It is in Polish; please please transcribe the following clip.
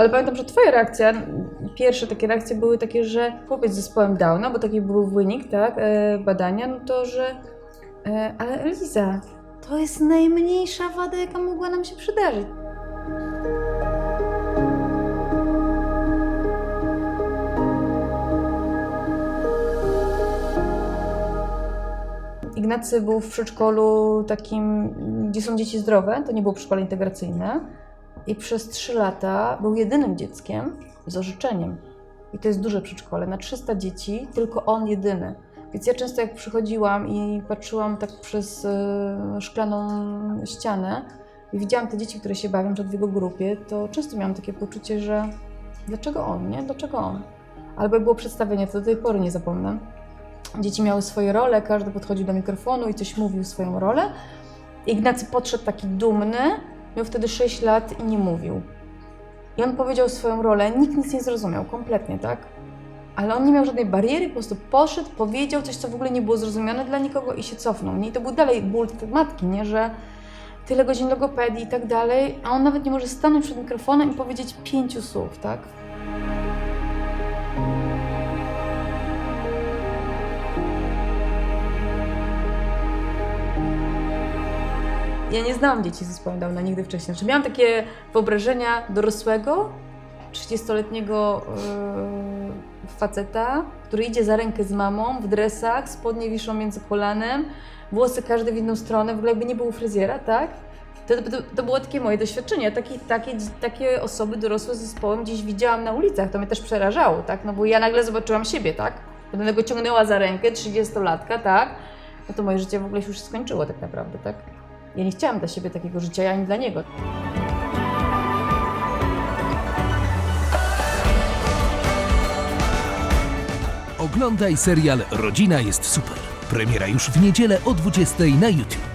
Ale pamiętam, że twoja reakcja, pierwsze takie reakcje były takie, że chłopiec z zespołem Downa, bo taki był wynik, tak, e, badania, no to, że e, ale Eliza, to jest najmniejsza wada, jaka mogła nam się przydarzyć. Ignacy był w przedszkolu takim, gdzie są dzieci zdrowe, to nie było przedszkole integracyjne. I przez trzy lata był jedynym dzieckiem z orzeczeniem. I to jest duże przedszkole, na 300 dzieci, tylko on jedyny. Więc ja często jak przychodziłam i patrzyłam tak przez e, szklaną ścianę i widziałam te dzieci, które się bawią, przed w jego grupie, to często miałam takie poczucie, że dlaczego on, nie? Dlaczego on? Albo było przedstawienie, to do tej pory nie zapomnę. Dzieci miały swoje role, każdy podchodził do mikrofonu i coś mówił swoją rolę. Ignacy podszedł taki dumny, miał wtedy 6 lat i nie mówił. I on powiedział swoją rolę, nikt nic nie zrozumiał, kompletnie, tak? Ale on nie miał żadnej bariery, po prostu poszedł, powiedział coś, co w ogóle nie było zrozumiane dla nikogo i się cofnął. Nie? I to był dalej ból matki, nie? że tyle godzin logopedii i tak dalej, a on nawet nie może stanąć przed mikrofonem i powiedzieć pięciu słów, tak? Ja nie znałam dzieci zespołem Downa nigdy wcześniej. Znaczy miałam takie wyobrażenia dorosłego, 30-letniego yy, faceta, który idzie za rękę z mamą w dresach, spodnie wiszą między kolanem, włosy każdy w inną stronę, w ogóle jakby nie było fryzjera, tak? To, to, to było takie moje doświadczenie. Takie, takie, takie osoby dorosłe z zespołem gdzieś widziałam na ulicach. To mnie też przerażało, tak? No bo ja nagle zobaczyłam siebie, tak? Będę go ciągnęła za rękę, 30-latka, tak? No to moje życie w ogóle się już skończyło tak naprawdę, tak? Ja nie chciałam dla siebie takiego życia, ani dla niego. Oglądaj serial Rodzina jest super. Premiera już w niedzielę o 20 na YouTube.